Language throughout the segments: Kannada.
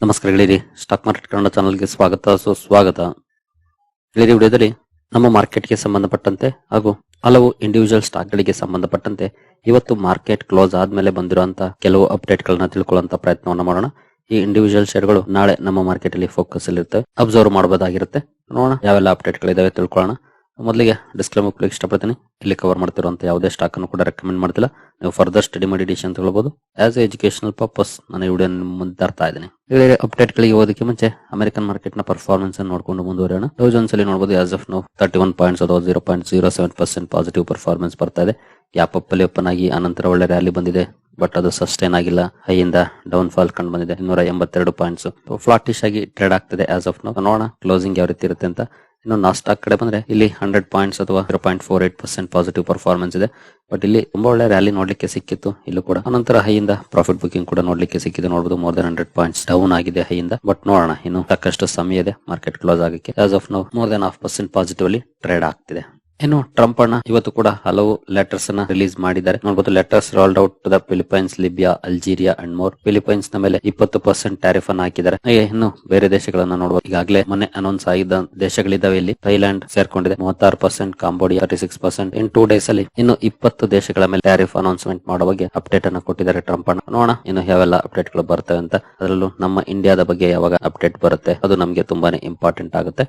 ನಮಸ್ಕಾರ ಗೆಳೆಯರಿ ಸ್ಟಾಕ್ ಮಾರ್ಕೆಟ್ ಕನ್ನಡ ಚಾನಲ್ಗೆ ಸ್ವಾಗತ, ಸುಸ್ವಾಗತ. ಗೆಳೆಯರಿ ವಿಡಿಯೋದಲ್ಲಿ ನಮ್ಮ ಮಾರ್ಕೆಟ್ಗೆ ಸಂಬಂಧಪಟ್ಟಂತೆ ಹಾಗೂ ಹಲವು ಇಂಡಿವಿಜುವಲ್ ಸ್ಟಾಕ್ ಗಳಿಗೆ ಸಂಬಂಧಪಟ್ಟಂತೆ ಇವತ್ತು ಮಾರ್ಕೆಟ್ ಕ್ಲೋಸ್ ಆದ್ಮೇಲೆ ಬಂದಿರುವಂತಹ ಕೆಲವು ಅಪ್ಡೇಟ್ ಗಳನ್ನ ತಿಳ್ಕೊಳ್ಳುವಂತ ಪ್ರಯತ್ನವನ್ನು ಮಾಡೋಣ. ಈ ಇಂಡಿವಿಜುವಲ್ ಶೇರ್ಗಳು ನಾಳೆ ನಮ್ಮ ಮಾರ್ಕೆಟ್ ಅಲ್ಲಿ ಫೋಕಸ್ ಅಲ್ಲಿ ಇರುತ್ತೆ ಅಬ್ಸರ್ವ್ ಮಾಡಬಹುದಾಗಿರುತ್ತೆ ನೋಡೋಣ ಯಾವೆಲ್ಲ ಅಪ್ಡೇಟ್ ಗಳಿದಾವೆ ತಿಳ್ಕೊಳ್ಳೋಣ. ಮೊದಲಿಗೆ ಡಿಸ್ಕ್ಲೇಮರ್ ಕ್ಲಿಕ್ ಇಷ್ಟಪಡ್ತೀನಿ. ಇಲ್ಲಿ ಕವರ್ ಮಾಡ್ತಿರುವಂತ ಯಾವುದೇ ಸ್ಟಾಕ್ ಅನ್ನು ಕೂಡ ರೆಕಮೆಂಡ್ ಮಾಡ್ತಿಲ್ಲ. ನೀವು ಫರ್ದರ್ ಸ್ಟಡಿ ಮಾಡಿ ಅಂತ ಹೇಳ್ಬೋದು. ಆಸ್ ಎ ಎಜುಕೇಶನಲ್ ಪರ್ಪಸ್ ನಾನು ಈ ವಿಡಿಯೋ ಮುಂದೆ ತರ್ತಾ ಇದ್ದೀನಿ. ಅಪ್ಡೇಟ್ ಗಳಿಗೆ ಹೋಗೋದಕ್ಕೆ ಮುಂಚೆ ಅಮೆರಿಕನ್ ಮಾರ್ಕೆಟ್ನ ಪರ್ಫಾರ್ಮೆನ್ಸ್ ಅನ್ನು ನೋಡ್ಕೊಂಡು ಮುಂದುವರೆಯೋಣ. ಡೌ ಜೋನ್ಸ್ ಅಲ್ಲಿ ನೋಡಬಹುದು as of now thirty one points ಅಥವಾ zero point zero seven percent positive performance ಬರ್ತಾ ಇದೆ. ಅಪ್ ಅಲ್ಲಿ ಓಪನ್ ಆಗಿ ಆನಂತರ ಒಳ್ಳೆ ರ್ಯಾಲಿ ಬಂದಿದೆ ಬಟ್ ಅದು ಸಸ್ಟೈನ್ ಆಗಿಲ್ಲ. ಹೈಯಿಂದ ಡೌನ್ ಫಾಲ್ ಕಂಡು ಬಂದಿದೆ. ಇನ್ನೂರ ಎಂಬತ್ತೆರಡು ಪಾಯಿಂಟ್ಸ್ ಫ್ಲಾಟಿಶ್ ಆಗಿ ಟ್ರೇಡ್ ಆಗ್ತಿದೆ ಆಸ್ ಆಫ್ ನೋ ನೋಡೋಣ ಕ್ಲೋಸಿಂಗ್ ಯಾವ ರೀತಿ ಇರುತ್ತೆ ಅಂತ. ಇನ್ನು ನಾಸ್ಟಾಕ್ ಕಡೆ ಬಂದ್ರೆ ಇಲ್ಲಿ ಹಂಡ್ರೆಡ್ ಪಾಯಿಂಟ್ಸ್ ಅಥವಾ zero point four eight percent positive performance ಇದೆ. ಬಟ್ ಇಲ್ಲಿ ತುಂಬಾ ಒಳ್ಳೆ ರ್ಯಾಲಿ ನೋಡ್ಲಿಕ್ಕೆ ಸಿಕ್ಕಿತ್ತು. ಇಲ್ಲೂ ಕೂಡ. ಅನಂತರ ಹೈಯಿಂದ ಪ್ರಾಫಿಟ್ ಬುಕಿಂಗ್ ಕೂಡ ನೋಡ್ಲಿಕ್ಕೆ ಸಿಕ್ಕಿದೆ. ನೋಡಬಹುದು more than hundred points down ಆಗಿದೆ ಹೈಯಿಂದ. ಬಟ್ ನೋಡೋಣ, ಇನ್ನು ಸಾಕಷ್ಟು ಸಮಯ ಇದೆ. ಮಾರ್ಕೆಟ್ ಕ್ಲೋಸ್ ಆಗಕ್ಕೆ. As of now more than half percent positive ಅಲ್ಲಿ ಟ್ರೇಡ್ ಆಗ್ತಿದೆ. ಇನ್ನು ಟ್ರಂಪ್ ಅಣ್ಣ, ಇವತ್ತು ಕೂಡ ಹಲವು ಲೆಟರ್ಸ್ ಅನ್ನ ರಿಲೀಸ್ ಮಾಡಿದ್ದಾರೆ. ನೋಡಬಹುದು letters rolled out to the Philippines Libya Algeria and more ಫಿಲಿಪೈನ್ಸ್ನ ಮೇಲೆ ಇಪ್ಪತ್ತು ಪರ್ಸೆಂಟ್ ಟ್ಯಾರಿಫ್ ಅನ್ನ ಹಾಕಿದ್ದಾರೆ. ಇನ್ನು ಬೇರೆ ದೇಶಗಳನ್ನ ನೋಡಬಹುದು ಈಗಾಗಲೇ ಮೊನ್ನೆ ಅನೌನ್ಸ್ ಆಗಿದ್ದ ದೇಶಗಳಿದ್ದಾವೆ ಇಲ್ಲಿ. ಥೈಲ್ಯಾಂಡ್ ಸೇರ್ಕೊಂಡಿದೆ. ಮೂವತ್ತಾರು percent Cambodia thirty six percent in two days ಅಲ್ಲಿ. ಇನ್ನು ಇಪ್ಪತ್ತು ದೇಶಗಳ ಮೇಲೆ ಟ್ಯಾರಿಫ್ ಅನೌನ್ಸ್ಮೆಂಟ್ ಮಾಡುವ ಬಗ್ಗೆ ಅಪ್ಡೇಟ್ ಅನ್ನ ಕೊಟ್ಟಿದ್ದಾರೆ ಟ್ರಂಪ್ ಅಣ್ಣ. ನೋಡೋಣ, ಇನ್ನು ಯಾವೆಲ್ಲ ಅಪ್ಡೇಟ್ಗಳು ಬರ್ತವೆ ಅಂತ. ಅದರಲ್ಲೂ ನಮ್ಮ ಇಂಡಿಯಾದ ಬಗ್ಗೆ ಯಾವಾಗ ಅಪ್ಡೇಟ್ ಬರುತ್ತೆ, ಅದು ನಮಗೆ ತುಂಬಾನೇ ಇಂಪಾರ್ಟೆಂಟ್ ಆಗುತ್ತೆ.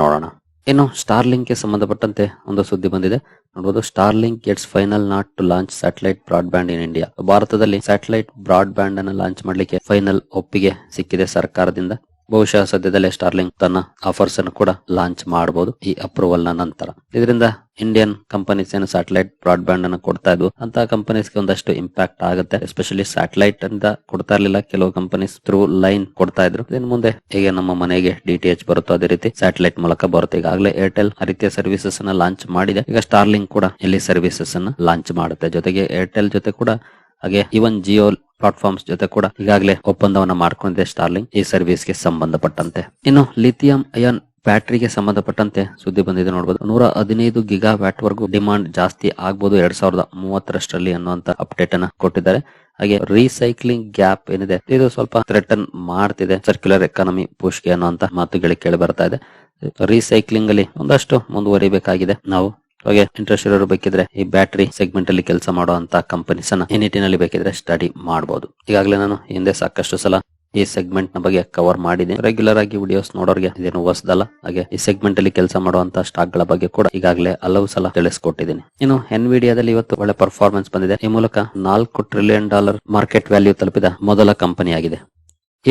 ನೋಡೋಣ. ಇನ್ನು ಸ್ಟಾರ್ಲಿಂಕ್ಗೆ ಸಂಬಂಧಪಟ್ಟಂತೆ ಒಂದು ಸುದ್ದಿ ಬಂದಿದೆ. ನೋಡಬಹುದು Starlink gets final nod to launch satellite broadband in India ಭಾರತದಲ್ಲಿ ಸ್ಯಾಟಲೈಟ್ ಬ್ರಾಡ್ ಬ್ಯಾಂಡ್ ಅನ್ನು ಲಾಂಚ್ ಮಾಡಲಿಕ್ಕೆ ಫೈನಲ್ ಒಪ್ಪಿಗೆ ಸಿಕ್ಕಿದೆ ಸರ್ಕಾರದಿಂದ. ಬಹುಶಃ ಸದ್ಯದಲ್ಲೇ ಸ್ಟಾರ್ಲಿಂಕ್ ತನ್ನ ಆಫರ್ಸ್ ಅನ್ನು ಕೂಡ ಲಾಂಚ್ ಮಾಡಬಹುದು ಈ ಅಪ್ರೂವಲ್ನ ನಂತರ. ಇದರಿಂದ ಇಂಡಿಯನ್ ಕಂಪನೀಸ್ ಏನು ಸ್ಯಾಟಲೈಟ್ ಬ್ರಾಡ್ ಬ್ಯಾಂಡ್ ಅನ್ನು ಕೊಡ್ತಾ ಇದ್ವು. ಅಂತ ಕಂಪನೀಸ್ಗೆ ಒಂದಷ್ಟು ಇಂಪ್ಯಾಕ್ಟ್ ಆಗುತ್ತೆ. ಎಸ್ಪೆಷಲಿ ಸ್ಯಾಟಲೈಟ್ ಅಂತ ಕೊಡ್ತಾ ಇರಲಿಲ್ಲ. ಕೆಲವು ಕಂಪನೀಸ್ ಥ್ರೂ ಲೈನ್ ಕೊಡ್ತಾ ಇದ್ರು. ಇನ್ನು ಮುಂದೆ ಹೇಗೆ ನಮ್ಮ ಮನೆಗೆ ಡಿ ಟಿ ಎಚ್ ಬರುತ್ತೋ ಅದೇ ರೀತಿ ಸ್ಯಾಟಲೈಟ್ ಮೂಲಕ ಬರುತ್ತೆ. ಈಗಾಗಲೇ ಏರ್ಟೆಲ್ ಆ ರೀತಿಯ ಸರ್ವಿಸಸ್ ಅನ್ನ ಲಾಂಚ್ ಮಾಡಿದೆ. ಈಗ ಸ್ಟಾರ್ಲಿಂಕ್ ಕೂಡ ಇಲ್ಲಿ ಸರ್ವಿಸಸ್ ಅನ್ನ ಲಾಂಚ್ ಮಾಡುತ್ತೆ. ಜೊತೆಗೆ ಏರ್ಟೆಲ್ ಜೊತೆ ಕೂಡ ಹಾಗೆ ಇವನ್ ಜಿಯೋ ಪ್ಲಾಟ್ಫಾರ್ಮ್ಸ್ ಜೊತೆ ಕೂಡ ಈಗಾಗಲೇ ಒಪ್ಪಂದವನ್ನ ಮಾಡ್ಕೊಂಡಿದೆ ಸ್ಟಾರ್ಲಿಂಗ್ ಈ ಸರ್ವಿಸ್ಗೆ ಸಂಬಂಧಪಟ್ಟಂತೆ. ಇನ್ನು ಲಿಥಿಯಂ ಅಯಾನ್ ಬ್ಯಾಟರಿಗೆ ಸಂಬಂಧಪಟ್ಟಂತೆ ಸುದ್ದಿ ಬಂದಿದೆ ನೋಡಬಹುದು ನೂರ ಹದಿನೈದು ಗಿಗಾ ವ್ಯಾಟ್ ವರೆಗೂ ಡಿಮಾಂಡ್ ಜಾಸ್ತಿ ಆಗಬಹುದು ಎರಡ್ ಸಾವಿರದ ಮೂವತ್ತರಷ್ಟರಲ್ಲಿ ಅನ್ನುವಂತ ಅಪ್ಡೇಟ್ ಅನ್ನ ಕೊಟ್ಟಿದ್ದಾರೆ. ಹಾಗೆ ರೀಸೈಕ್ಲಿಂಗ್ ಗ್ಯಾಪ್ ಏನಿದೆ, ಇದು ಸ್ವಲ್ಪ ಥ್ರೆಟನ್ ಮಾಡ್ತಿದೆ ಸರ್ಕ್ಯುಲರ್ ಎಕಾನಮಿ ಪುಷ್ಗೆ ಅನ್ನುವಂತ ಮಾತುಗಳಿಗೆ ಕೇಳಿ ಬರ್ತಾ ಇದೆ. ರೀಸೈಕ್ಲಿಂಗ್ ಅಲ್ಲಿ ಒಂದಷ್ಟು ಮುಂದುವರಿಬೇಕಾಗಿದೆ. ನಾವು ಹಾಗೆ ಇಂಟ್ರೆಸ್ಟ್ ಇರೋರು ಬೇಕಿದ್ರೆ ಈ ಬ್ಯಾಟರಿ ಸೆಗ್ಮೆಂಟ್ ಅಲ್ಲಿ ಕೆಲಸ ಮಾಡುವಂತ ಕಂಪನೀಸ್ ಅನ್ನ ಈ ನಿಟ್ಟಿನಲ್ಲಿ ಬೇಕಿದ್ರೆ ಸ್ಟಡಿ ಮಾಡಬಹುದು ಈಗಾಗಲೇ ನಾನು ಹಿಂದೆ ಸಾಕಷ್ಟು ಸಲ ಈ ಸೆಗ್ಮೆಂಟ್ನ ಬಗ್ಗೆ ಕವರ್ ಮಾಡಿದೆ. ರೆಗ್ಯುಲರ್ ಆಗಿ ವಿಡಿಯೋಸ್ ನೋಡೋರಿಗೆ ಇದೇನು ಹೊಸದಲ್ಲ. ಹಾಗೆ ಈ ಸೆಗ್ಮೆಂಟ್ ಅಲ್ಲಿ ಕೆಲಸ ಮಾಡುವಂತ ಸ್ಟಾಕ್ಗಳ ಬಗ್ಗೆ ಕೂಡ ಈಗಾಗಲೇ ಹಲವು ಸಲ ತಿಳಿಸ್ಕೊಟ್ಟಿದ್ದೀನಿ. ಇನ್ನು ಎನ್ವಿಡಿಯಾದಲ್ಲಿ ಇವತ್ತು ಒಳ್ಳೆ ಪರ್ಫಾರ್ಮೆನ್ಸ್ ಬಂದಿದೆ. ಈ ಮೂಲಕ ನಾಲ್ಕು ಟ್ರಿಲಿಯನ್ ಡಾಲರ್ ಮಾರ್ಕೆಟ್ ವ್ಯಾಲ್ಯೂ ತಲುಪಿದ ಮೊದಲ ಕಂಪನಿ ಆಗಿದೆ.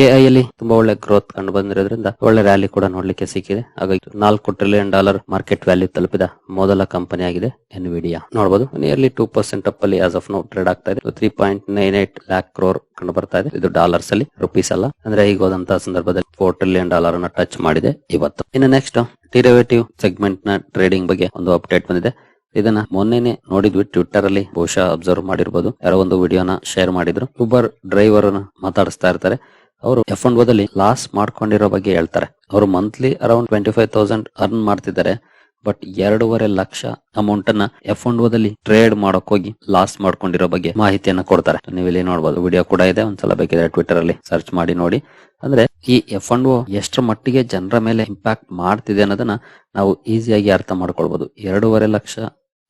ಎಐ ಅಲ್ಲಿ ತುಂಬಾ ಒಳ್ಳೆ ಗ್ರೋತ್ ಕಂಡು ಬಂದಿರೋದ್ರಿಂದ ಒಳ್ಳೆ ರ್ಯಾಲಿ ಕೂಡ ನೋಡ್ಲಿಕ್ಕೆ ಸಿಕ್ಕಿದೆ. ಹಾಗಾಗಿ ನಾಲ್ಕು ಟ್ರಿಲಿಯನ್ ಡಾಲರ್ ಮಾರ್ಕೆಟ್ ವ್ಯಾಲ್ಯೂ ತಲುಪಿದ ಮೊದಲ ಕಂಪನಿ ಆಗಿದೆ ಎನ್ವಿಡಿಯಾ ನೋಡಬಹುದು ನಿಯರ್ಲಿ ಟೂ ಪರ್ಸೆಂಟ್ ಅಪ್ ಅಲ್ಲಿ ಆಸ್ ಆಫ್ ನೋ ಟ್ರೇಡ್ ಆಗ್ತಾ ಇದೆ. Three point nine eight lakh crore ಕಂಡು ಬರ್ತಾ ಇದೆ. ಇದು ಡಾಲರ್ಸ್ ಅಲ್ಲಿ ರುಪೀಸ್ ಅಲ್ಲ. ಅಂದ್ರೆ ಈಗ ಹೋದಂತಹ ಸಂದರ್ಭದಲ್ಲಿ ಫೋರ್ ಟ್ರಿಲಿಯನ್ ಡಾಲರ್ ಅನ್ನ ಟಚ್ ಮಾಡಿದೆ ಇವತ್ತು. ಇನ್ನು ನೆಕ್ಸ್ಟ್ ಡಿರವೇಟಿವ್ ಸೆಗ್ಮೆಂಟ್ನ ಟ್ರೇಡಿಂಗ್ ಬಗ್ಗೆ ಒಂದು ಅಪ್ಡೇಟ್ ಬಂದಿದೆ. ಇದನ್ನ ಮೊನ್ನೆನೆ ನೋಡಿದ್ವಿ. ಟ್ವಿಟರ್ ಅಲ್ಲಿ ಬಹುಶಃ ಅಬ್ಸರ್ವ್ ಮಾಡಿರ್ಬೋದು. ಯಾರೋ ಒಂದು ವಿಡಿಯೋನ ಶೇರ್ ಮಾಡಿದ್ರು. ಉಬರ್ ಡ್ರೈವರ್ ಮಾತಾಡಿಸ್ತಾ ಇರ್ತಾರೆ. ಅವರು ಎಫ್ ಅಂಡ್ ಓದಲ್ಲಿ ಲಾಸ್ ಮಾಡ್ಕೊಂಡಿರೋ ಬಗ್ಗೆ ಹೇಳ್ತಾರೆ. ಅವರು monthly around twenty five thousand earn ಮಾಡ್ತಿದ್ದಾರೆ ಬಟ್ ಎರಡೂವರೆ ಲಕ್ಷ ಅಮೌಂಟ್ ಅನ್ನ ಎಫ್ ಅಂಡ್ ಓದಲ್ಲಿ ಟ್ರೇಡ್ ಮಾಡಕ್ ಹೋಗಿ ಲಾಸ್ ಮಾಡ್ಕೊಂಡಿರೋ ಬಗ್ಗೆ ಮಾಹಿತಿಯನ್ನ ಕೊಡ್ತಾರೆ. ನೀವು ಇಲ್ಲಿ ನೋಡಬಹುದು ವಿಡಿಯೋ ಕೂಡ ಇದೆ, ಒಂದ್ಸಲ ಬೇಕಿದ್ರೆ ಟ್ವಿಟರ್ ಅಲ್ಲಿ ಸರ್ಚ್ ಮಾಡಿ ನೋಡಿ. ಅಂದ್ರೆ ಈ ಎಫ್ ಒನ್ ಓ ಎಷ್ಟರ ಮಟ್ಟಿಗೆ ಜನರ ಮೇಲೆ ಇಂಪ್ಯಾಕ್ಟ್ ಮಾಡ್ತಿದೆ ಅನ್ನೋದನ್ನ ನಾವು ಈಸಿಯಾಗಿ ಅರ್ಥ ಮಾಡ್ಕೊಳ್ಬಹುದು ಎರಡೂವರೆ ಲಕ್ಷ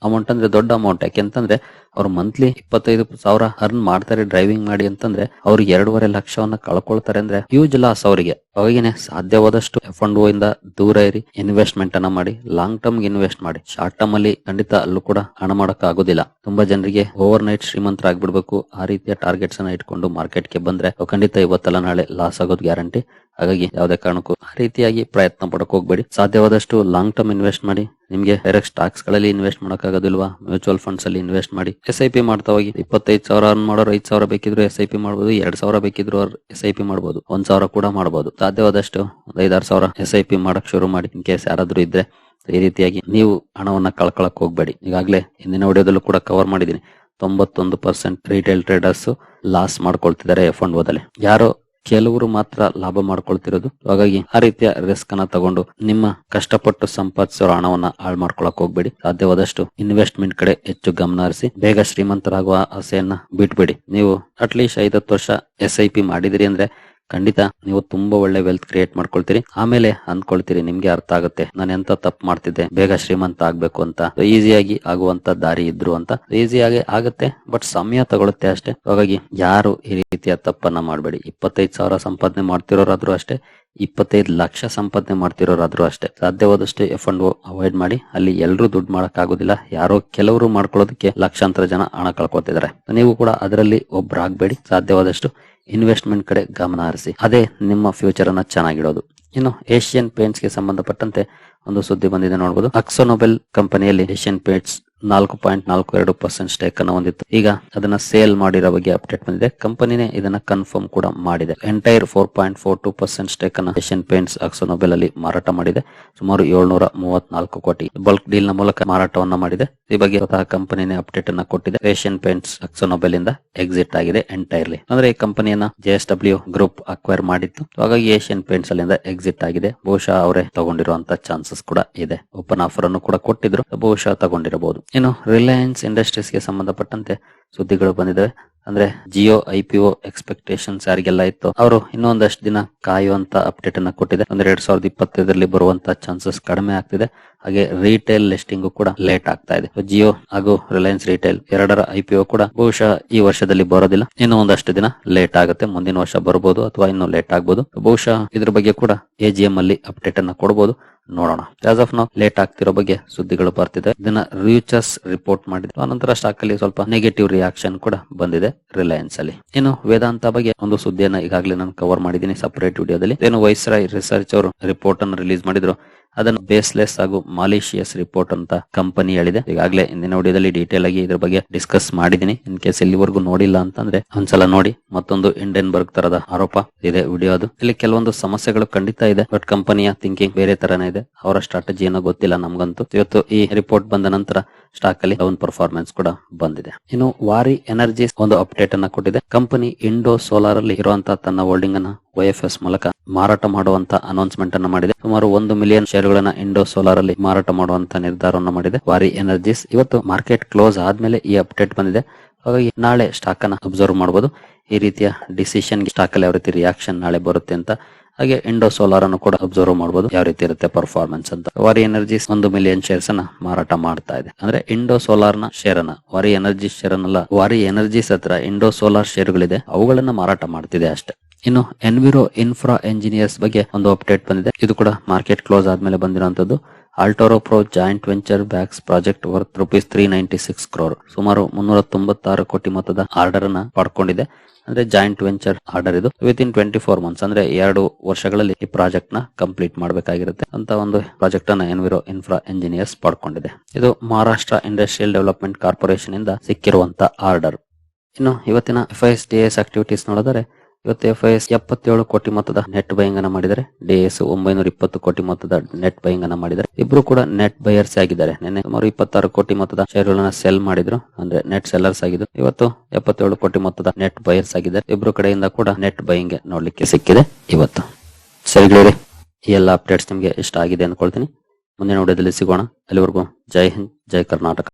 ಅಮೌಂಟ್ ಅಂದ್ರೆ ದೊಡ್ಡ ಅಮೌಂಟ್ ಯಾಕೆಂತಂದ್ರೆ ಅವ್ರು ಮಂತ್ಲಿ ಇಪ್ಪತ್ತೈದು ಸಾವಿರ ಅರ್ನ್ ಮಾಡ್ತಾರೆ ಡ್ರೈವಿಂಗ್ ಮಾಡಿ ಅಂತಂದ್ರೆ, ಅವ್ರು ಎರಡೂವರೆ ಲಕ್ಷವನ್ನ ಕಳ್ಕೊಳ್ತಾರೆ ಅಂದ್ರೆ ಹ್ಯೂಜ್ ಲಾಸ್ ಅವರಿಗೆ. ಅವಾಗೇನೆ ಸಾಧ್ಯವಾದಷ್ಟು ಎಫ್ ಅಂಡ್ ಇಂದ ದೂರ ಇರಿ ಇನ್ವೆಸ್ಟ್ಮೆಂಟ್ ಅನ್ನ ಮಾಡಿ ಲಾಂಗ್ ಟರ್ಮ್ ಇನ್ವೆಸ್ಟ್ ಮಾಡಿ. ಶಾರ್ಟ್ ಟರ್ಮ್ ಅಲ್ಲಿ ಖಂಡಿತ ಅಲ್ಲೂ ಕೂಡ ಹಣ ಮಾಡಕ್ ಆಗೋದಿಲ್ಲ ತುಂಬಾ ಜನರಿಗೆ ಓವರ್ ನೈಟ್ ಶ್ರೀಮಂತರ ಆಗ್ಬಿಡ್ಬೇಕು ಆ ರೀತಿಯ ಟಾರ್ಗೆಟ್ಸ್ ಅನ್ನ ಇಟ್ಕೊಂಡು ಮಾರ್ಕೆಟ್ಗೆ ಬಂದ್ರೆ ಖಂಡಿತ ಇವತ್ತಲ್ಲ ನಾಳೆ ಲಾಸ್ ಆಗೋದು ಗ್ಯಾರಂಟಿ ಹಾಗಾಗಿ ಯಾವುದೇ ಕಾರಣಕ್ಕೂ ಆ ರೀತಿಯಾಗಿ ಪ್ರಯತ್ನ ಪಡಕ್ ಹೋಗ್ಬೇಡಿ. ಸಾಧ್ಯವಾದಷ್ಟು ಲಾಂಗ್ ಟರ್ಮ್ ಇನ್ವೆಸ್ಟ್ ಮಾಡಿ ನಿಮ್ಗೆ ಡೈರೆಕ್ಟ್ ಸ್ಟಾಕ್ಸ್ಗಳಲ್ಲಿ ಇನ್ವೆಸ್ಟ್ ಮಾಡಕ್ ಆಗೋದಿಲ್ವಾ ಮ್ಯೂಚುವಲ್ ಫಂಡ್ಸ್ ಅಲ್ಲಿ ಇನ್ವೆಸ್ಟ್ ಮಾಡಿ ಎಸ್ ಐ ಪಿ ಮಾಡ್ತಾ ಹೋಗಿ. ಇಪ್ಪತ್ತೈದು ಸಾವಿರ ಅರ್ನ್ ಮಾಡೋರು ಐದು ಸಾವಿರ ಬೇಕಿದ್ರು ಎಸ್ ಐ ಪಿ ಮಾಡಬಹುದು ಎರಡ್ ಸಾವಿರ ಬೇಕಿದ್ರು ಎಸ್ ಐ ಪಿ ಮಾಡಬಹುದು ಒಂದ್ ಸಾವಿರ ಕೂಡ ಮಾಡಬಹುದು ಸಾಧ್ಯವಾದಷ್ಟು ಒಂದ್ ಐದಾರು ಸಾವಿರ ಎಸ್ ಐ ಪಿ ಮಾಡಕ್ ಶುರು ಮಾಡಿ. ಇನ್ ಕೇಸ್ ಯಾರಾದ್ರೂ ಇದ್ರೆ ಈ ರೀತಿಯಾಗಿ ನೀವು ಹಣವನ್ನ ಕಳ್ಕೊಳಕ್ ಹೋಗ್ಬೇಡಿ. ಈಗಾಗಲೇ ಹಿಂದಿನ ವಿಡಿಯೋದಲ್ಲೂ ಕೂಡ ಕವರ್ ಮಾಡಿದೀನಿ ತೊಂಬತ್ತೊಂದು ಪರ್ಸೆಂಟ್ ರಿಟೇಲ್ ಟ್ರೇಡರ್ಸ್ ಲಾಸ್ ಮಾಡ್ಕೊಳ್ತಿದ್ದಾರೆ ಎಫ್ ಅಂಡ್ ಓದಲ್ಲಿ. ಯಾರೋ ಕೆಲವರು ಮಾತ್ರ ಲಾಭ ಮಾಡ್ಕೊಳ್ತಿರೋದು. ಹಾಗಾಗಿ ಆ ರೀತಿಯ ರಿಸ್ಕ್ ಅನ್ನ ತಗೊಂಡು ನಿಮ್ಮ ಕಷ್ಟಪಟ್ಟು ಸಂಪಾದಿಸೋ ಹಣವನ್ನ ಹಾಳು ಮಾಡ್ಕೊಳಕ್ ಹೋಗ್ಬೇಡಿ. ಸಾಧ್ಯವಾದಷ್ಟು ಇನ್ವೆಸ್ಟ್ಮೆಂಟ್ ಕಡೆ ಹೆಚ್ಚು ಗಮನ ಹರಿಸಿ, ಬೇಗ ಶ್ರೀಮಂತರಾಗುವ ಆಸೆಯನ್ನ ಬಿಟ್ಬೇಡಿ. ನೀವು ಅಟ್ಲೀಸ್ಟ್ ಐದತ್ತು ವರ್ಷ ಎಸ್ ಐ ಪಿ ಮಾಡಿದಿರಿ ಅಂದ್ರೆ ಖಂಡಿತ ನೀವು ತುಂಬಾ ಒಳ್ಳೆ ವೆಲ್ತ್ ಕ್ರಿಯೇಟ್ ಮಾಡ್ಕೊಳ್ತೀರಿ. ಆಮೇಲೆ ಅನ್ಕೊಳ್ತೀರಿ ನಿಮ್ಗೆ ಅರ್ಥ ಆಗುತ್ತೆ. ನಾನು ಎಂತ ತಪ್ಪು ಮಾಡ್ತಿದ್ದೆ? ಬೇಗ ಶ್ರೀಮಂತ ಆಗ್ಬೇಕು ಅಂತ. ಈಸಿಯಾಗಿ ಆಗುವಂತ ದಾರಿ ಇದ್ರು ಅಂತ. ಈಸಿಯಾಗಿ ಆಗುತ್ತೆ. ಬಟ್ ಸಮಯ ತಗೊಳುತ್ತೆ ಅಷ್ಟೇ. ಹಾಗಾಗಿ ಯಾರು ಈ ರೀತಿಯ ತಪ್ಪನ್ನ ಮಾಡಬೇಡಿ. ಇಪ್ಪತ್ತೈದು ಸಾವಿರ ಸಂಪಾದನೆ ಮಾಡ್ತಿರೋರಾದ್ರೂ ಅಷ್ಟೇ. ಇಪ್ಪತ್ತೈದು ಲಕ್ಷ ಸಂಪಾದನೆ ಮಾಡ್ತಿರೋರಾದ್ರೂ ಅಷ್ಟೇ. ಸಾಧ್ಯವಾದಷ್ಟು ಎಫ್ ಅಂಡ್ ಅವಾಯ್ಡ್ ಮಾಡಿ. ಅಲ್ಲಿ ಎಲ್ಲರೂ ದುಡ್ಡು ಮಾಡಕ್ ಆಗುದಿಲ್ಲ ಯಾರೋ ಕೆಲವರು ಮಾಡ್ಕೊಳ್ಳೋದಕ್ಕೆ ಲಕ್ಷಾಂತರ ಜನ ಹಣ ಕಳ್ಕೊತಿದ್ದಾರೆ ನೀವು ಕೂಡ ಅದರಲ್ಲಿ ಒಬ್ಬರಾಗಬೇಡಿ ಸಾಧ್ಯವಾದಷ್ಟು ಇನ್ವೆಸ್ಟ್ಮೆಂಟ್ ಕಡೆ ಗಮನ ಹರಿಸಿ. ಅದೇ ನಿಮ್ಮ ಫ್ಯೂಚರ್ ಅನ್ನ ಚೆನ್ನಾಗಿಡೋದು. ಇನ್ನು ಏಷ್ಯನ್ ಪೇಂಟ್ಸ್ಗೆ ಸಂಬಂಧಪಟ್ಟಂತೆ ಒಂದು ಸುದ್ದಿ ಬಂದಿದೆ ನೋಡಬಹುದು ಅಕ್ಸೋನೊಬೆಲ್ ಕಂಪನಿಯಲ್ಲಿ ಏಷ್ಯನ್ ಪೇಂಟ್ಸ್ ನಾಲ್ಕು ಪಾಯಿಂಟ್ ನಾಲ್ಕು ಎರಡು ಪರ್ಸೆಂಟ್ ಸ್ಟೇಕ್ ಅನ್ನು ಹೊಂದಿತ್ತು. ಈಗ ಅದನ್ನ ಸೇಲ್ ಮಾಡಿರೋ ಬಗ್ಗೆ ಅಪ್ಡೇಟ್ ಬಂದಿದೆ. ಕಂಪನಿನೇ ಇದನ್ನ ಕನ್ಫರ್ಮ್ ಕೂಡ ಮಾಡಿದೆ. Entire four point four two percent stake ಅನ್ನು ಏಷ್ಯನ್ ಪೇಂಟ್ಸ್ ಅಕ್ಸೋನೊಬೆಲ್ ಅಲ್ಲಿ ಮಾರಾಟ ಮಾಡಿದೆ. ಸುಮಾರು ಏಳ್ನೂರ ಮೂವತ್ನಾಲ್ಕು ಕೋಟಿ ಬಲ್ಕ್ ಡೀಲ್ನ ಮೂಲಕ ಮಾರಾಟವನ್ನ ಮಾಡಿದೆ. ಈ ಬಗ್ಗೆ ಸ್ವತಃ ಕಂಪನಿನೇ ಅಪ್ಡೇಟ್ ಅನ್ನ ಕೊಟ್ಟಿದೆ. ಏಷ್ಯನ್ ಪೇಂಟ್ಸ್ ಅಕ್ಸೋನೊಬೆಲ್ ಇಂದ ಎಕ್ಸಿಟ್ ಆಗಿದೆ ಎಂಟೈರ್ಲಿ ಅಂದ್ರೆ ಈ ಕಂಪನಿಯನ್ನ J S W group acquire ಮಾಡಿತ್ತು. ಹಾಗಾಗಿ ಏಷ್ಯನ್ ಪೇಂಟ್ಸ್ ಅಲ್ಲಿಂದ ಎಕ್ಸಿಟ್ ಆಗಿದೆ. ಬಹುಶಃ ಅವರೇ ತಗೊಂಡಿರುವಂತ ಚಾನ್ಸಸ್ ಕೂಡ ಇದೆ. ಓಪನ್ ಆಫರ್ ಅನ್ನು ಕೂಡ ಕೊಟ್ಟಿದ್ರು. ಬಹುಶಃ ತಗೊಂಡಿರಬಹುದು. ಇನ್ನು ರಿಲಯನ್ಸ್ ಇಂಡಸ್ಟ್ರೀಸ್ಗೆ ಸಂಬಂಧಪಟ್ಟಂತೆ ಸುದ್ದಿಗಳು ಬಂದಿದೆ ಅಂದ್ರೆ ಜಿಯೋ, ಐ ಎಕ್ಸ್ಪೆಕ್ಟೇಷನ್ಸ್ ಯಾರಿಗೆಲ್ಲ ಇತ್ತು ಅವರು ಇನ್ನೊಂದಷ್ಟು ದಿನ ಕಾಯುವಂತ ಅಪ್ಡೇಟ್ ಅನ್ನ ಕೊಟ್ಟಿದೆ. ಅಂದ್ರೆ ಎರಡ್ ಸಾವಿರದ ಇಪ್ಪತ್ತೈದರಲ್ಲಿ ಬರುವಂತ ಚಾನ್ಸಸ್ ಕಡಿಮೆ ಆಗ್ತಿದೆ. ಹಾಗೆ ರಿಟೇಲ್ ಲಿಸ್ಟಿಂಗ್ ಕೂಡ ಲೇಟ್ ಆಗ್ತಾ ಇದೆ. ಜಿಯೋ ಹಾಗೂ ರಿಲಯನ್ಸ್ ರಿಟೇಲ್ ಎರಡರ ಐ ಕೂಡ ಬಹುಶಃ ಈ ವರ್ಷದಲ್ಲಿ ಬರೋದಿಲ್ಲ. ಇನ್ನೂ ಒಂದಷ್ಟು ದಿನ ಲೇಟ್ ಆಗುತ್ತೆ. ಮುಂದಿನ ವರ್ಷ ಬರಬಹುದು ಅಥವಾ ಇನ್ನೂ ಲೇಟ್ ಆಗಬಹುದು ಬಹುಶಃ ಇದ್ರ ಬಗ್ಗೆ ಕೂಡ ಎ ಜಿ ಎಂ ಅಲ್ಲಿ ಅಪ್ಡೇಟ್ ಅನ್ನ ಕೊಡಬಹುದು ನೋಡೋಣ. ಆಸ್ ಆಫ್ ನಾವು ಲೇಟ್ ಆಗ್ತಿರೋ ಬಗ್ಗೆ ಸುದ್ದಿಗಳು ಬರ್ತಿದೆ. ಇದನ್ನ ರಿಯೂಚರ್ಸ್ ರಿಪೋರ್ಟ್ ಮಾಡಿದ್ರು ಆನಂತರ ಸ್ಟಾಕ್ ಅಲ್ಲಿ ಸ್ವಲ್ಪ ನೆಗೆಟಿವ್ ರಿಯಾಕ್ಷನ್ ಕೂಡ ಬಂದಿದೆ. ರಿಲಯನ್ಸ್ ಅಲ್ಲಿ. ಇನ್ನು ವೇದಾಂತ ಬಗ್ಗೆ ಒಂದು ಸುದ್ದಿಯನ್ನ ಈಗಾಗಲೇ ನಾನು ಕವರ್ ಮಾಡಿದ್ದೀನಿ ಸಪರೇಟ್ ವಿಡಿಯೋದಲ್ಲಿ ಏನು ವೈಸ್ರಾಯ್ ರಿಸರ್ಚ್ ಅವರು ರಿಪೋರ್ಟ್ ಅನ್ನು ರಿಲೀಸ್ ಮಾಡಿದ್ರು. ಅದನ್ನು ಬೇಸ್ಲೆಸ್ ಹಾಗೂ ಮಾಲಿಷಿಯಸ್ ರಿಪೋರ್ಟ್ ಅಂತ ಕಂಪನಿ ಹೇಳಿದೆ. ಈಗಾಗಲೇ ಇಂದಿನ ವಿಡಿಯೋದಲ್ಲಿ ಡೀಟೇಲ್ ಆಗಿ ಇದ್ರ ಬಗ್ಗೆ ಡಿಸ್ಕಸ್ ಮಾಡಿದೀನಿ ಇನ್ ಕೇಸ್ ಇಲ್ಲಿವರೆಗೂ ನೋಡಿಲ್ಲ ಅಂತಂದ್ರೆ ಒಂದ್ಸಲ ನೋಡಿ. ಮತ್ತೊಂದು ಇಂಡಿಯನ್ ಬರ್ಗ್ ತರದ ಆರೋಪ ಇದೆ ವಿಡಿಯೋ ಅದು. ಇಲ್ಲಿ ಕೆಲವೊಂದು ಸಮಸ್ಯೆಗಳು ಖಂಡಿತ ಇದೆ. ಬಟ್ ಕಂಪನಿಯ ಥಿಂಕಿಂಗ್ ಬೇರೆ ತರನೇ ಇದೆ. ಅವರ ಸ್ಟ್ರಾಟಜಿ ಏನೋ ಗೊತ್ತಿಲ್ಲ ನಮ್ಗಂತೂ. ಇವತ್ತು ಈ ರಿಪೋರ್ಟ್ ಬಂದ ನಂತರ ಸ್ಟಾಕ್ ಅಲ್ಲಿ ಡೌನ್ ಪರ್ಫಾರ್ಮೆನ್ಸ್ ಕೂಡ ಬಂದಿದೆ. ಇನ್ನು ವಾರಿ ಎನರ್ಜಿ ಒಂದು ಅಪ್ಡೇಟ್ ಅನ್ನ ಕೊಟ್ಟಿದೆ. ಕಂಪನಿ ಇಂಡೋ ಸೋಲಾರ್ ಅಲ್ಲಿ ಇರುವಂತಹ ತನ್ನ ಹೋಲ್ಡಿಂಗ್ ಅನ್ನ ಎಸ್ ಮೂಲಕ ಮಾರಾಟ ಮಾಡುವಂತ ಅನೌನ್ಸ್ಮೆಂಟ್ ಅನ್ನು ಮಾಡಿದೆ. ಸುಮಾರು ಒಂದು ಮಿಲಿಯನ್ ಶೇರ್ ಗಳನ್ನ ಇಂಡೋ ಸೋಲಾರ್ ಅಲ್ಲಿ ಮಾರಾಟ ಮಾಡುವಂತ ನಿರ್ಧಾರವನ್ನು ಮಾಡಿದೆ. ವಾರಿ ಎನರ್ಜೀಸ್ ಇವತ್ತು ಮಾರ್ಕೆಟ್ ಕ್ಲೋಸ್ ಆದ್ಮೇಲೆ ಈ ಅಪ್ಡೇಟ್ ಬಂದಿದೆ. ಹಾಗಾಗಿ ನಾಳೆ ಸ್ಟಾಕ್ ಅನ್ನ ಅಬ್ಸರ್ವ್ ಮಾಡಬಹುದು ಈ ರೀತಿಯ ಡಿಸಿಷನ್ ಸ್ಟಾಕ್ ಅಲ್ಲಿ ಯಾವ ರೀತಿ ರಿಯಾಕ್ಷನ್ ನಾಳೆ ಬರುತ್ತೆ ಅಂತ ಹಾಗೆ ಇಂಡೋ ಸೋಲಾರ್ ಅನ್ನು ಕೂಡ ಅಬ್ಸರ್ವ್ ಮಾಡಬಹುದು ಯಾವ ರೀತಿ ಇರುತ್ತೆ ಪರ್ಫಾರ್ಮೆನ್ಸ್ ಅಂತ. ವಾರಿ ಎನರ್ಜೀಸ್ ಒಂದು ಮಿಲಿಯನ್ ಶೇರ್ಸ್ ಅನ್ನ ಮಾರಾಟ ಮಾಡ್ತಾ ಇದೆ. ಅಂದ್ರೆ ಇಂಡೋ ಸೋಲಾರ್ನ ಶೇರ್ ಅನ್ನ ವಾರಿ ಎನರ್ಜಿ ಶೇರ್ ಅನ್ನಲ್ಲ ವಾರಿ ಎನರ್ಜೀಸ್ ಹತ್ರ ಇಂಡೋ ಸೋಲಾರ್ ಶೇರ್ಗಳಿದೆ ಅವುಗಳನ್ನ ಮಾರಾಟ ಮಾಡ್ತಿದೆ ಅಷ್ಟೇ. ಇನ್ನು ಎನ್ವಿರೋ ಇನ್ಫ್ರಾ ಎಂಜಿನಿಯರ್ಸ್ ಬಗ್ಗೆ ಒಂದು ಅಪ್ಡೇಟ್ ಬಂದಿದೆ. ಇದು ಕೂಡ ಮಾರ್ಕೆಟ್ ಕ್ಲೋಸ್ ಆದ್ಮೇಲೆ ಬಂದಿರುವಂತದ್ದು ಆಲ್ಟೋರೋ pro joint venture bags project worth rupees three ninety six crore ಸುಮಾರು ಮುನ್ನೂರ ತೊಂಬತ್ತಾರು ಕೋಟಿ ಮೊತ್ತದ ಆರ್ಡರ್ ಅನ್ನ ಪಡ್ಕೊಂಡಿದೆ. ಅಂದ್ರೆ ಜಾಯಿಂಟ್ ವೆಂಚರ್ ಆರ್ಡರ್ ಇದು. Within twenty four months ಅಂದ್ರೆ ಎರಡು ವರ್ಷಗಳಲ್ಲಿ ಈ ಪ್ರಾಜೆಕ್ಟ್ನ ಕಂಪ್ಲೀಟ್ ಮಾಡಬೇಕಾಗಿರುತ್ತೆ ಅಂತ ಒಂದು ಪ್ರಾಜೆಕ್ಟ್ ಅನ್ನ ಎನ್ವಿರೋ ಇನ್ಫ್ರಾ ಎಂಜಿನಿಯರ್ಸ್ ಪಡ್ಕೊಂಡಿದೆ. ಇದು ಮಹಾರಾಷ್ಟ್ರ ಇಂಡಸ್ಟ್ರಿಯಲ್ ಡೆವಲಪ್ಮೆಂಟ್ ಕಾರ್ಪೊರೇಷನ್ ಇಂದ ಸಿಕ್ಕಿರುವಂತ ಆರ್ಡರ್ ಇನ್ನು ಇವತ್ತಿನ F I S D S activities ನೋಡಿದರೆ ಇವತ್ತು ಎಫ್ ಐ ಎಸ್ ಎಪ್ಪತ್ತೇಳು ಕೋಟಿ ಮೊತ್ತದ ನೆಟ್ ಬೈಯಿಂಗ್ ಅನ್ನ ಮಾಡಿದರೆ ಡಿ ಎಸ್ ಒಂಬೈನೂರ ಇಪ್ಪತ್ತು ಕೋಟಿ ಮೊತ್ತದ ನೆಟ್ ಬೈಯಿಂಗ್ ಅನ್ನ ಮಾಡಿದರೆ ಇಬ್ರು ಕೂಡ ನೆಟ್ ಬೈಯರ್ಸ್ ಆಗಿದ್ದಾರೆ. ನಿನ್ನೆ ಸುಮಾರು ಇಪ್ಪತ್ತಾರು ಕೋಟಿ ಮೊತ್ತದ ಶೇರ್ಗಳನ್ನ ಸೆಲ್ ಮಾಡಿದ್ರು. ಅಂದ್ರೆ ನೆಟ್ ಸೆಲ್ಲರ್ಸ್ ಆಗಿದ್ರು. ಇವತ್ತು ಎಪ್ಪತ್ತೇಳು ಕೋಟಿ ಮೊತ್ತದ ನೆಟ್ ಬೈಯರ್ಸ್ ಆಗಿದ್ದಾರೆ. ಇಬ್ರು ಕಡೆಯಿಂದ ಕೂಡ ನೆಟ್ ಬೈಯಿಂಗ್ ನೋಡ್ಲಿಕ್ಕೆ ಸಿಕ್ಕಿದೆ ಇವತ್ತು. ಸರಿ ಗೆಳೆಯರೆ, ಈ ಎಲ್ಲ ಅಪ್ಡೇಟ್ಸ್ ನಿಮಗೆ ಇಷ್ಟ ಆಗಿದೆ ಅನ್ಕೊಳ್ತೀನಿ ಮುಂದಿನ ವಿಡಿಯೋದಲ್ಲಿ ಸಿಗೋಣ. ಅಲ್ಲಿವರೆಗೂ ಜೈ ಹಿಂದ್ ಜೈ ಕರ್ನಾಟಕ.